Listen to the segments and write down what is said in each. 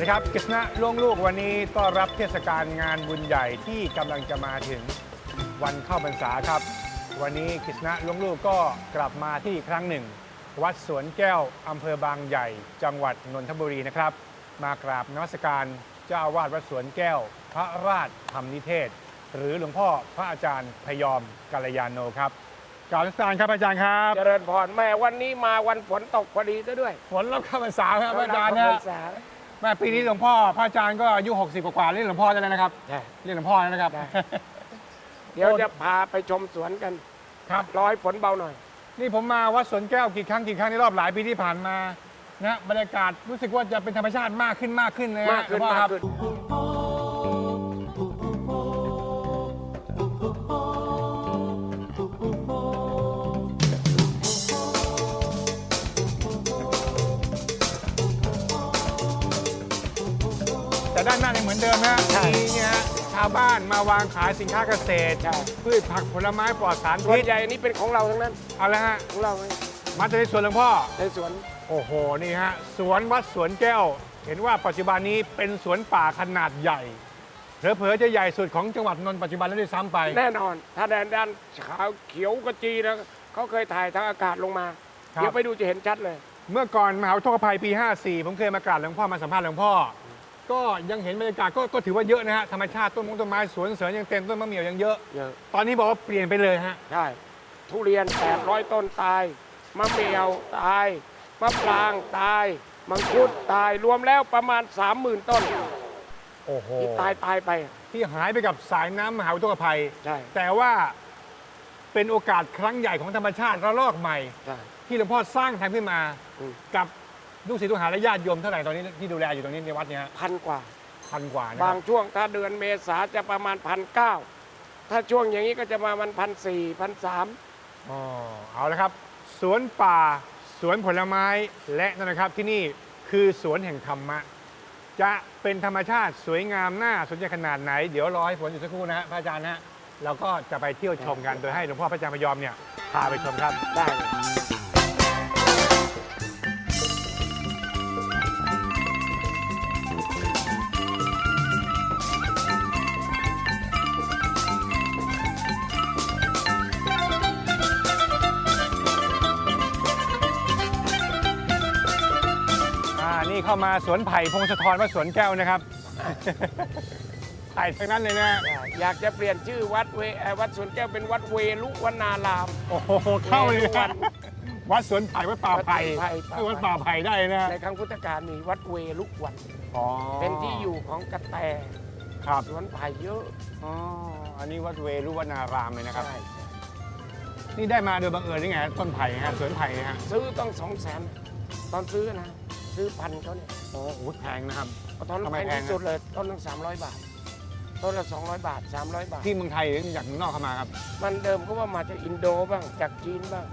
สวัสดีครับกฤษณะล่วงลูกวันนี้ต้อนรับเทศกาลงานบุญใหญ่ที่กำลังจะมาถึงวันเข้าพรรษาครับ วันนี้กฤษณะล่วงลูกก็กลับมาที่อีกครั้งหนึ่ง วัดสวนแก้วอำเภอบางใหญ่ จังหวัดนนทบุรีนะครับ มากราบนมัสการเจ้าอาวาสวัดสวนแก้ว พระราชธรรมนิเทศ หรือหลวงพ่อพระอาจารย์พยอมกัลยาโนครับกราบนมัสการครับอาจารย์ครับ เจริญพรแม่วันนี้มาวันฝนตกพอดีซะด้วย ฝนรับเข้าพรรษาครับอาจารย์เวนะลพรรษา แม่ปีนี้หลวงพ่อพระอาจารย์ก็อายุ 60 กว่าๆเรียกหลวงพ่อได้แล้วนะครับ ใช่ เรียกหลวงพ่อแล้วนะครับ ได้ เดี๋ยวจะพาไปชมสวนกันครับรอให้ฝนเบาหน่อย นี่ผมมาวัดสวนแก้วกี่ครั้งกี่ครั้งในรอบหลายปีที่ผ่านมานะบรรยากาศรู้สึกว่าจะเป็นธรรมชาติมากขึ้นมากขึ้นนะฮะมากขึ้นหลวงพ่อมาคกรับ ขึ้นแเหมือนเดิมนะมีเนี่ยฮะชาวบ้านมาวางขายสินค้าเกษตรใช่พืชผักผลไม้ปลอดสารส่วพินษใหญ่นี่เป็นของเราทั้งนั้น เอาละฮะของเราไงมาจากในสวนหลวงพ่อ ในสวน โอ้โห นี่ฮะ สวนวัดสวนแก้ว เห็นว่าปัจจุบันนี้เป็นสวนป่าขนาดใหญ่ เผลอๆจะใหญ่สุดของจังหวัดนนท์ปัจจุบันแล้วด้วยซ้ำไป แน่นอน ถ้าแดนด้านขาวเขียวกระจีนะเขาเคยถ่ายทางอากาศลงมา ครับ เดี๋ยวไปดูจะเห็นชัดเลย เมื่อก่อนมหาวิทยาลัยภัยปี 54 ผมเคยมากราบหลวงพ่อมาสัมภาษณ์หลวงพ่อ ก็ยังเห็นบรรยากาศก็ก็ถือว่าเยอะนะฮะธรรมชาติต้นมงต้นไม้สวนเสริญยังเต็มต้นมะเหมี่ยวยังเยอะ เยอะตอนนี้บอกว่าเปลี่ยนไปเลยฮะใช่ทุเรียน 800 ต้นตาย มะเมียวตาย มะปรางตาย มังคุดตาย รวมแล้วประมาณ 30,000 ต้นโอ้โหที่ตายตายไปที่หายไปกับสายน้ำมหาวิทยาลัยภัย ใช่แต่ว่าเป็นโอกาสครั้งใหญ่ของธรรมชาติระลอกใหม่ ใช่ ที่หลวงพ่อสร้างทำขึ้นมาอืม กับ ลูกศิษย์ลูกหาและญาติโยมเท่าไหร่ตอนนี้ที่ดูแลอยู่ตรงนี้ในวัดเนี่ยฮะพันกว่า พันกว่านะบาคงรับช่วงถ้าเดือนเมษาจะประมาณพันเก้าถ้าช่วงอย่างนี้ก็จะมามันพันสี่พันสาม อ๋อเอาละครับ สวนป่า สวนผลไม้และนั่นนะครับที่นี่คือสวนแห่งธรรมะ จะเป็นธรรมชาติสวยงามน่าสนใจขนาดไหน เดี๋ยวรอให้ฝนอยู่สักครู่นะฮะพระอาจารย์นะฮะเราก็จะไปเที่ยวชมกันโดยให้หลวงพ่อพระอาจารย์พยอมเนี่ยพาไปชมครับ ได้เลย เข้ามาสวนไผ่พงศธรวัดสวนแก้วนะครับไผ่ทั้งนั้นเลยนะได้อยากจะเปลี่ยนชื่อวัดเวเอ่อวัดสวนแก้วเป็นวัดเวลุวนาราม โอ้โหเข้าเลยนะวัดสวนไผ่วัดป่าไผ่วัดไผ่ป่าไผ่ คือวัดป่าไผ่ได้นะในครั้งพุทธกาลมีวัดเวลุวัน อ๋อเป็นที่อยู่ของกระแตครับสวนไผ่เยอะอ๋ออันนี้วัดเวรุวนารามเลยนะครับ ใช่นี่ได้มาโดยบังเอิญได้ไงต้นไผ่ฮะสวนไผ่นะฮะซื้อต้องสองแสนตอนซื้อนะ ซื้อพันเขาเนี่ยโอ้โหแพงนะครับ ตอนทำไมแพงแพง ที่อะสุดเลยต้นหนึงสามร้อยบาท ต้นละสองร้อยบาทสามร้อยบาท ที่เมืองไทยหรือจากเมืองนอกเข้ามาครับ มันเดิมก็ว่ามาจากอินโดบ้างจากจีนบ้าง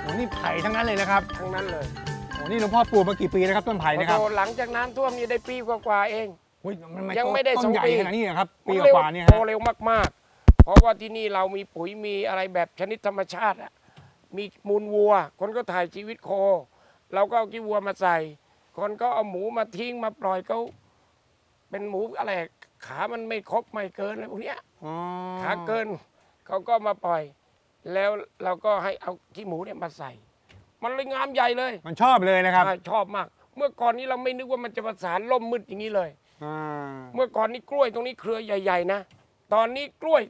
โอ้นี่ไผ่ทั้งนั้นเลยนะครับ ทั้งนั้นเลยโอ้ นี่หลวงพ่อปลูกมากี่ปีแล้วครับต้นไผ่นะครับโอ้โหหลังจากน้ำท่วมนี่ได้ปีกว่าๆเองอุ๊ยนยังไม่ได้ต้สอนงใหญ่ปี ขนาดนี้นะครับปีมันเร็วกว่าๆเนี่ยโตฮะเร็วมากๆ เพราะว่าที่นี่เรามีปุ๋ยมีอะไรแบบชนิดธรรมชาติอะมีมูลวัว คนก็ถ่ายชีวิตโค เราก็เอาขี้วัวมาใส่ คนก็เอาหมูมาทิ้งมาปล่อยเขาเป็นหมูอะไรขามันไม่ครบไม่เกินอะไรพวกเนี้ย อ๋อขาเกินเขาก็มาปล่อย แล้วเราก็ให้เอาขี้หมูเนี่ยมาใส่ มันเลยงามใหญ่เลยมันชอบเลยนะครับใช่ชอบมาก เมื่อก่อนนี้เราไม่นึกว่ามันจะประสานล่มมืดอย่างนี้เลย อ่าเมื่อก่อนนี้กล้วยตรงนี้เครือใหญ่ ๆ นะ ตอนนี้กล้วย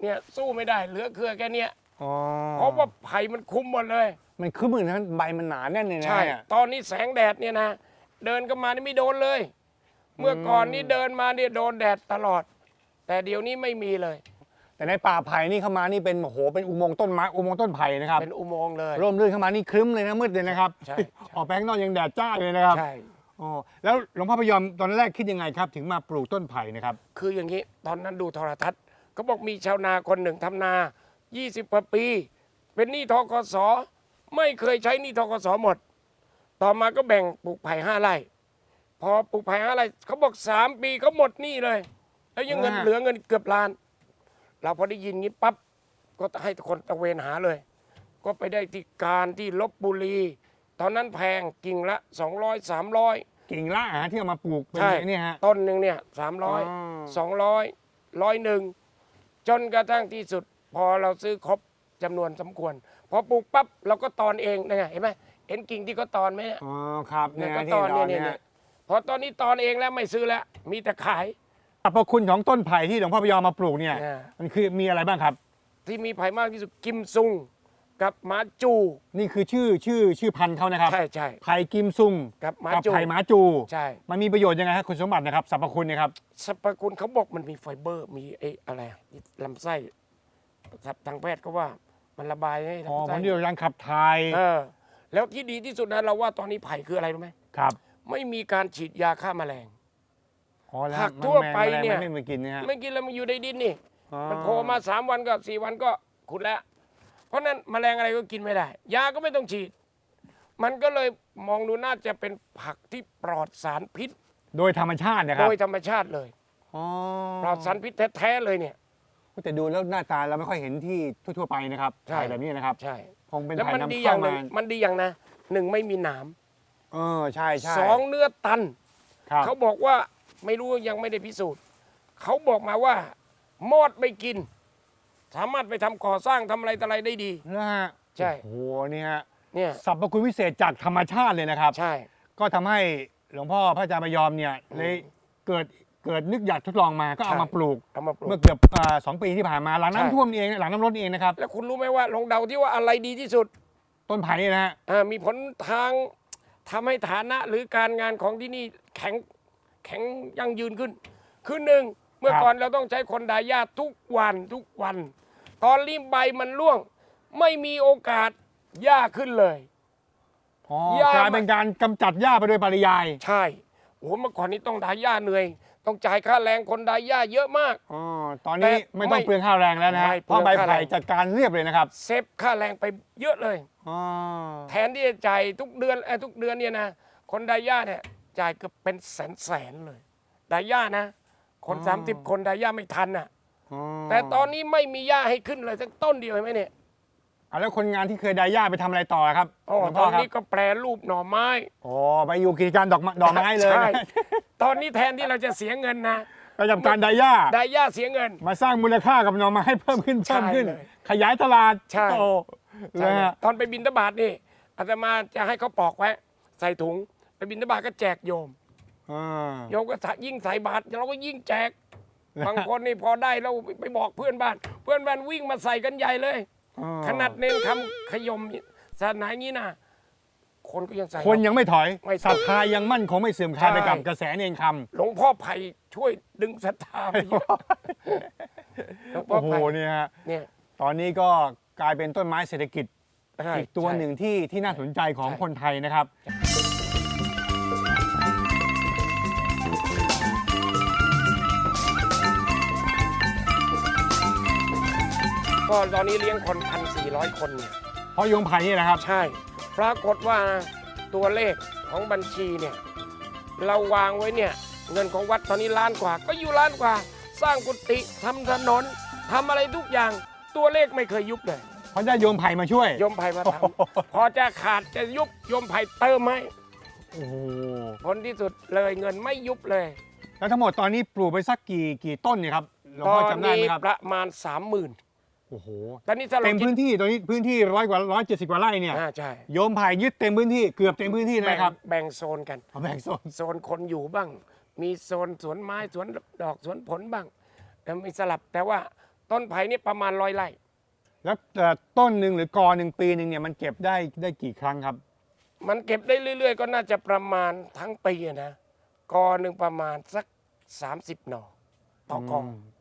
เนี่ยสู้ไม่ได้เหลือเครือแค่เนี้ยอ๋อเพราะว่าไผ่มันคุมหมดเลย มันคือเหมือนนั้นใบมันหนาแน่นเลยนะใช่ เนี่ย ตอนนี้แสงแดดเนี่ยนะ เดินก็มานี่ไม่โดนเลย เมื่อก่อนนี่เดินมาเนี่ยโดนแดดตลอด แต่เดี๋ยวนี้ไม่มีเลย แต่ในป่าไผ่นี่เข้ามานี่เป็นโอ้โหเป็นอุโมงค์ต้นไม้อุโมงค์ต้นไผ่นะครับเป็นอุโมงค์เลยร่มรื่นเข้ามานี่ครึ้มเลยนะมืดเลยนะครับใช่ใช่ออกไปข้างนอกยังแดดจ้าเลยนะครับใช่อ๋อแล้วหลวงพ่อพยอมตอนแรกคิดยังไงครับ ถึงมาปลูกต้นไผ่นะครับคืออย่างนี้ตอนนั้นดูโทรทัศน์เขาบอกมีชาวนาคนหนึ่งทำนา 20กว่าปี เป็นหนี้ทกสไม่เคยใช้หนี้ทกสหมด ต่อมาก็แบ่งปลูกไผ่ห้าไร่พอปลูกไผ่ห้าไร่เขาบอกสามปีเขาหมดหนี้เลย แล้วยังเงินอ่าเหลือเงินเกือบล้าน เราพอได้ยินงี้ปั๊บก็ให้คนตะเวนหาเลย ก็ไปได้ที่การที่ลบบุรี ตอนนั้นแพงกิ่งละ 200 300 กิ่งละฮะที่เอามาปลูกเป็นใช่ เนี่ยฮะ ต้นหนึ่งเนี่ยสามร้อยอ๋อสองร้อยร้อยหนึ่งจนกระทั่งที่สุด พอเราซื้อครบจำนวนสมควร พอปลูกปั๊บเราก็ตอนเองนะไงเห็นไหมเห็นกิ่งที่เขาตอนไหมเนี่ย อ๋อครับเนี่เนี่ยยก็ที่ตอนดเนี่อยนเนี่เนี่ยยเนี่ยพอตอนนี้ตอนเองแล้วไม่ซื้อแล้ว มีแต่ขายส รรพคุณของต้นไผ่ที่หลวงพ่อพยอมมาปลูกเนี่ย อ่า มันคือมีอะไรบ้างครับ ที่มีไผ่มากที่สุดกิมซุงกับหมาจู นี่คือชื่อชื่อชื่อพันธุ์เขานะครับใช่ใช่ ไผ่กิมซุงกับหมากับจู ไผ่หมาจู ใช่มันมีประโยชน์ยังไงครับคุณสมบัตินะครับสรรพคุณเนะครับ สรรพคุณเขาบอกมันมีไฟเบอร์ มีไอ้อะไรอะที่ลำไส้ศัพท์ทางแพทย์ก็ว่ามันระบายให้อ๋อลำผไส้ลประโยชน์การขับถ่ายเออ แล้วที่ดีที่สุดนะเราว่าตอนนี้ไผ่คืออะไรรู้ไหมครับ ไม่มีการฉีดยาฆ่าแมลง อ๋อแล้วผักทั่วไปเนี่ยแมลงไม่มากินนะฮะ ไม่กินแล้วมันอยู่ในดินนี่ อ๋อมันโผล่มาสามวันก็สี่วันก็ขุดแล้ว เพราะนั้นแมลงอะไรก็กินไม่ได้ ยาก็ไม่ต้องฉีด มันก็เลยมองดูน่าจะเป็นผักที่ปลอดสารพิษ โดยธรรมชาตินะคโดรับยธรรมชาติเลย อ๋อปลอดสารพิษแท้ๆเลยเนี่ย แต่ดูแล้วหน้าตาเราไม่ค่อยเห็นที่ทั่วๆไปนะครับใช่ไผ่แบบนี้นะครับใช่ คงเป็นแล้วไผ่มันนำดีอเข้าย่างหมานึ่งมันดีอย่างนะหนึ่งไม่มีหนามเออใช่ใช่สองเนื้อตัน ครับเขาบอกว่า ไม่รู้ยังไม่ได้พิสูจน์ เขาบอกมาว่ามอดไม่กิน สามารถไปทำก่อสร้างทำอะไรต่ออะไรได้ดี นะฮะใช่ โอ้โหนี่ฮะเนี่ยสรรพคุณวิเศษจากธรรมชาติเลยนะครับ ใช่ ก็ทำให้หลวงพ่อพระอาจารย์พยอมเนี่ยเลยเกิดเกิดนึกอยากทดลองมาก็เอาใช่มาปลูก เอามาปลูก เมื่อเกือบอ่าสองปีที่ผ่านมาหลังใช่ น้ำท่วมนี่เองหลังน้ำรดนี่เองนะครับ แล้วคุณรู้ไหมว่าลองเดาที่ว่าอะไรดีที่สุดต้นไผ่นี่นะฮะอ่ามีผลทางทำให้ฐานะหรือการงานของที่นี่แข็ง แข็งยั่งยืนขึ้น คือหนึ่งเมื่อก่อนเราต้องใช้คนดายหญ้าทุกวันทุกวัน ตอนรีบใบมันร่วง ไม่มีโอกาสหญ้าขึ้นเลยอ๋อหญ้ากลายเป็นการกำจัดหญ้าไปโดยปริยาย ใช่โอ้โหเมื่อก่อนนี้ต้องดายหญ้าเหนื่อย ต้องจ่ายค่าแรงคนดายหญ้าเยอะมากอ๋อตอนนี้ไม่ต้องเปลืองค่าแรงแล้วนะฮะเพราะใบไผ่จัดการเรียบเลยนะครับ เซฟค่าแรงไปเยอะเลยอ๋อแทนที่จะจ่ายทุกเดือนอทุกเดือนเนี่ยนะคนดายหญ้าเนี่ย จ่ายเกือบเป็นแสนแสนๆเลยดายหญ้านะ คนสามสิบคนดายหญ้าไม่ทันน่ะอ๋อแต่ตอนนี้ไม่มีหญ้าให้ขึ้นเลยสักต้นเดียวเห็นไหมเนี่ยอะแล้วคนงานที่เคยได้หญ้าไปทำอะไรต่อครับอ๋อหลวงตพ่ออนครับนี้ก็แปรรูปหน่อไม้อ๋อไปอยู่กิจการดอกไม้ดอกไม้เลยใช่นะตอนนี้แทนที่เราจะเสียเงินนะไปจับการได้หญ้าดายหญ้าเสียเงิน มาสร้างมูลค่ากับหน่อไม้เพิ่มขึ้นใช่เพิ่มขึ้น เลยขยายตลาดใช่โอ้ใช่นะฮะตอนไปบินทบาทนี่อาตมาจะให้เขาปอกไว้ ใส่ถุง ไปบินทบาทก็แจกโยม อ่าโยมก็ยิ่งใส่บาตรเราก็ยิ่งแจก บางคนนี่พอได้เราไปบอกเพื่อนบ้าน เพื่อนบ้านวิ่งมาใส่กันใหญ่เลย อ่าขนาดเน้นคำขยมศาสนาอย่างนี้นะคนก็ยังใส่ คนยังไม่ถอยไม่ถอยศรัทธายังมั่นคงไม่เสื่อมคลายใช่ ไปกับกระแสเนรคหลวงพ่อไผ่ช่วยดึงศรัทธาไปเยอะหลวงำพ่อโอ้โหไผ่เนี่ยฮะเนี่ยตอนนี้ก็กลายเป็นต้นไม้เศรษฐกิจใช่อีกตัวใช่หนึ่งที่ที่น่าสนใจของใช่ คนไทยนะครับ ก็ตอนนี้เลี้ยงคนพันสี่ร้อยคนเนี่ยเพราะยงไผ่นี่นะครับ ใช่ ปรากฏว่าตัวเลขของบัญชีเนี่ยเราวางไว้เนี่ยเงินของวัดตอนนี้ล้านกว่า ก็อยู่ล้านกว่า สร้างกุฏิทำถนนทำอะไรทุกอย่างตัวเลขไม่เคยยุบเลยเพราะได้โยมไผ่มาช่วยโยมไผ่มาทำพอจะขาดจะยุบโยมไผ่เติมให้โอ้โหผลที่สุดเลยเงินไม่ยุบเลย แล้วทั้งหมดตอนนี้ปลูกไปสักกี่กี่ต้นเนี่ยครับหลวงตพ่ออนจำได้นี้ไหมครับประมาณสามหมื่น โอ้โหตอนนี้ถ้าเราเต็มคิดพื้นที่ตอนนี้พื้นที่ร้อยกว่าร้อยเจ็ดสิบกว่าไร่เนี่ยอ่าใช่โยมไผ่ยึดเต็มพื้นที่เกือบเต็มพื้นที่เลยแบ่งครับแบ่งโซนกัน เอาแบ่งโซน โซนคนอยู่บ้าง มีโซนสวนไม้สวนดอกสวนผลบ้างแล้วมีสลับแต่ว่าต้นไผ่นี่ประมาณร้อยไร่ แล้วแต่ต้นหนึ่งหรือกอหนึ่งปีหนึ่งเนี่ยมันเก็บได้ได้กี่ครั้งครับ มันเก็บได้เรื่อย ๆ ก็น่าจะประมาณทั้งปีอะนะกอหนึ่งประมาณสัก 30 หน่อต่อกออืม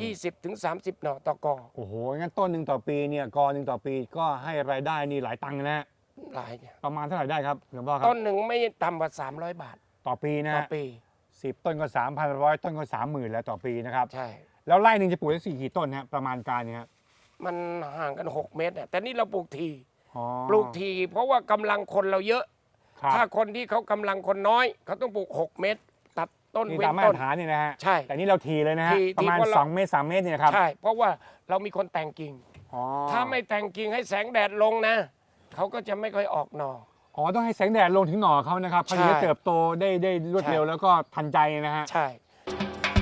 ยี่สิบถึงสามสิบหน่อต่อกอโอ้โหงั้นต้นหนึ่งต่อปีเนี่ยกอหนึ่งต่อปีก็ให้รายได้นี่หลายตังค์นะฮะหลายเนี่ยประมาณเท่าไหร่ได้ครับหลวงพ่อครัต้บนหนึ่งไม่ต่ำกว่า 300 บาทต่อปีนะต่อฮะปี สิบต้นก็สามพันร้อยต้นก็สามหมื่นแล้วต่อปีนะครับใช่ แล้วไร่หนึ่งจะปลูกได้สี่กี่ต้นฮะประมาณการเนี่ยฮะมันห่างกัน 6 เมตรอะแต่นี่เราปลูกทีอ๋อปลูกทีเพราะว่ากำลังคนเราเยอะ ครับ ถ้าคนที่เขากำลังคนน้อย เขาต้องปลูก 6 เมตร ตัดต้นนี่เว้ตามนมาตต้รน ฐานนี่นะฮะใช่แต่นี่เราทีเลยนะฮะ ทีประมาณทีเพราะเรา สองเมตรสามเมตรเนี่ยนะครับใช่เพราะว่าเรามีคนแต่งกิ่ง อ๋อถ้าไม่แต่งกิ่งให้แสงแดดลงนะเขาก็จะไม่ค่อยออกหน่ออ๋อต้องให้แสงแดดลงถึงหน่อเขานะครับเขาถึงจะใช่เติบโตได้ได้รวดใช่ เร็วแล้วก็ทันใจนะฮะ ใช่